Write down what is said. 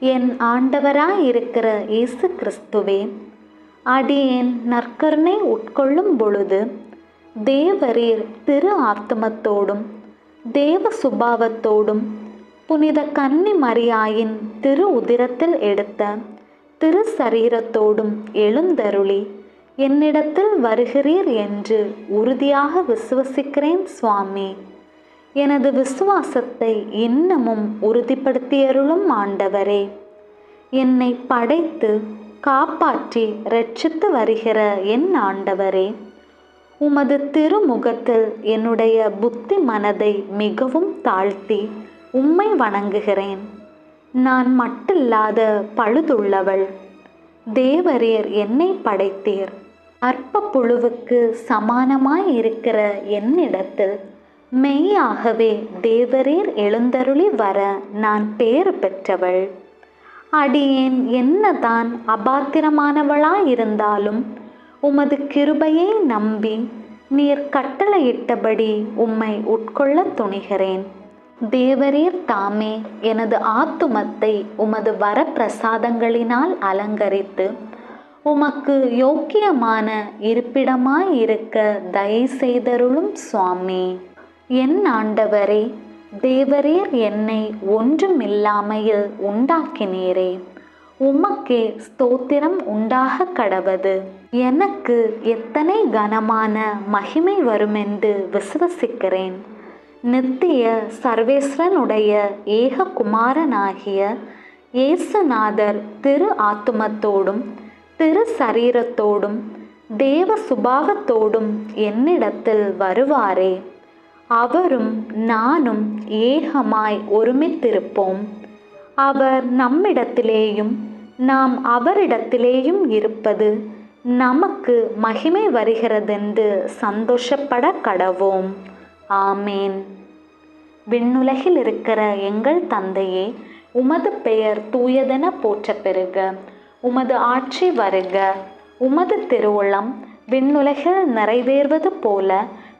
என் ஆண்டவராயிருக்கிற இயேசு கிறிஸ்துவே அடியேன் நற்கருணை உட்கொள்ளும் பொழுது தேவரீர் திரு ஆத்மத்தோடும் தேவ சுபாவத்தோடும் புனித கன்னி மரியாயின் திரு உதிரத்தில் எடுத்த திரு சரீரத்தோடும் எழுந்தருளி என்னிடத்தில் வருகிறீர் என்று உறுதியாக விசுவசிக்கிறேன் சுவாமி. எனது விசுவாசத்தை இன்னமும் உறுதிப்படுத்தியருளும் ஆண்டவரே. என்னை படைத்து காப்பாற்றி ரட்சித்து வருகிற என் ஆண்டவரே. உமது திருமுகத்தில் என்னுடைய புத்தி மனதை மிகவும் தாழ்த்தி உம்மை வணங்குகிறேன். நான் மட்டில்லாத பழுதுள்ளவள். தேவரீர் என்னை படைத்தீர். அற்ப புழுவுக்கு சமானமாய் இருக்கிற என்னிடத்தில் மெய்யாகவே தேவரீர் எழுந்தருளி வர நான் பேறு பெற்றவள். அடியேன் என்னதான் அபாத்திரமானவளாயிருந்தாலும் உமது கிருபையை நம்பி நீர் கட்டளையிட்டபடி உம்மை உட்கொள்ளத் துணிகிறேன். தேவரீர் தாமே எனது ஆத்துமத்தை உமது வரப்பிரசாதங்களினால் அலங்கரித்து உமக்கு யோக்கியமான இருப்பிடமாய் இருக்க தயை செய்தருளும் சுவாமி. என் ஆண்டவரே தேவரீர் என்னை ஒன்றுமில்லாமையில் உண்டாக்கினீரே. உமக்கே ஸ்தோத்திரம் உண்டாக கடவது. எனக்கு எத்தனை கனமான மகிமை வருமென்று விசுவசிக்கிறேன். நித்திய சர்வேஸ்வரனுடைய ஏக குமாரனாகிய இயேசுநாதர் திரு ஆத்துமத்தோடும் திரு சரீரத்தோடும் தேவ சுபாவத்தோடும் என்னிடத்தில் வருவாரே. அவரும் நானும் ஏகமாய் ஒருமித்திருப்போம். அவர் நம்மிடத்திலேயும் நாம் அவரிடத்திலேயும் இருப்பது நமக்கு மகிமை வருகிறதென்று சந்தோஷப்பட கடவோம். ஆமேன். விண்ணுலகில் இருக்கிற எங்கள் தந்தையே உமது பெயர் தூயதென போற்ற பெறுக. உமது ஆட்சி வருக. உமது திருவுளம் விண்ணுலகில் நிறைவேறுவது போல